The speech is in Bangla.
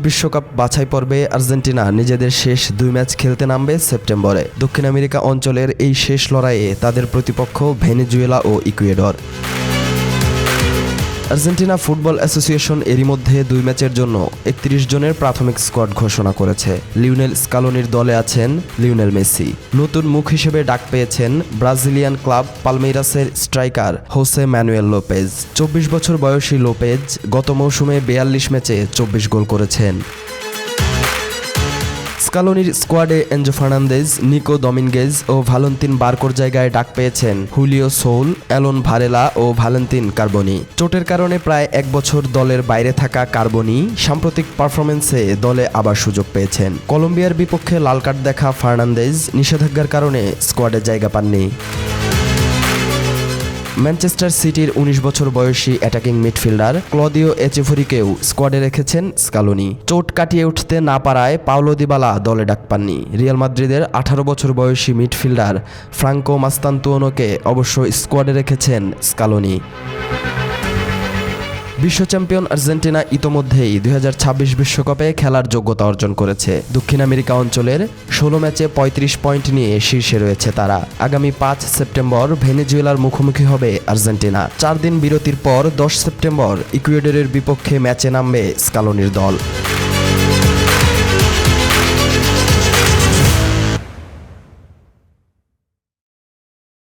বিশ্বকাপ বাছাই পর্বে আর্জেন্টিনা নিজেদের শেষ দুই ম্যাচ খেলতে নামবে সেপ্টেম্বরে। দক্ষিণ আমেরিকা অঞ্চলের এই শেষ লড়াইয়ে তাদের প্রতিপক্ষ ভেনেজুয়েলা ও ইকুয়েডর। আর্জেন্টিনা ফুটবল অ্যাসোসিয়েশন এরই মধ্যে দুই ম্যাচের জন্য একত্রিশ জনের প্রাথমিক স্কোয়াড ঘোষণা করেছে। লিওনেল স্কালোনির দলে আছেন লিওনেল মেসি। নতুন মুখ হিসেবে ডাক পেয়েছেন ব্রাজিলিয়ান ক্লাব পালমেইরাসের স্ট্রাইকার হোসে ম্যানুয়েল লোপেজ। চব্বিশ বছর বয়সী লোপেজ গত মৌসুমে বিয়াল্লিশ ম্যাচে চব্বিশ গোল করেছেন। স্কালোনির স্কোয়াডে এনজো ফার্নান্দেজ, নিকো ডমিনগেজ ও ভালেন্তিন বার্কোর জায়গায় ডাক পেয়েছেন হুলিও সোল অ্যালন ভারেলা ও ভালেন্তিন কার্বনি। চোটের কারণে প্রায় এক বছর দলের বাইরে থাকা কার্বনি সাম্প্রতিক পারফরমেন্সে দলে আবার সুযোগ পেয়েছেন। কলম্বিয়ার বিপক্ষে লাল কার্ড দেখা ফার্নান্দেজ নিষেধাজ্ঞার কারণে স্কোয়াডে জায়গা পাননি। ম্যানচেস্টার সিটির উনিশ বছর বয়সী অ্যাটাকিং মিডফিল্ডার ক্লদিও এচেফরিকেও স্কোয়াডে রেখেছেন স্কালোনি। চোট কাটিয়ে উঠতে না পারায় পাওলো দিবালা দলে ডাক পাননি। রিয়াল মাদ্রিদের আঠারো বছর বয়সী মিডফিল্ডার ফ্রাঙ্কো মাস্তান্তুয়নোকে অবশ্য স্কোয়াডে রেখেছেন স্কালোনি। বিশ্ব চ্যাম্পিয়ন আর্জেন্টিনা ইতোমধ্যেই দুই বিশ্বকাপে খেলার যোগ্যতা অর্জন করেছে। দক্ষিণ আমেরিকা অঞ্চলের ষোলো ম্যাচে ৩৫ পয়েন্ট নিয়ে শীর্ষে রয়েছে তারা। আগামী পাঁচ সেপ্টেম্বর ভেনেজুয়েলার মুখোমুখি হবে আর্জেন্টিনা। চার দিন বিরতির পর দশ সেপ্টেম্বর ইকুয়েডরের বিপক্ষে ম্যাচে নামবে স্কালোনির দল।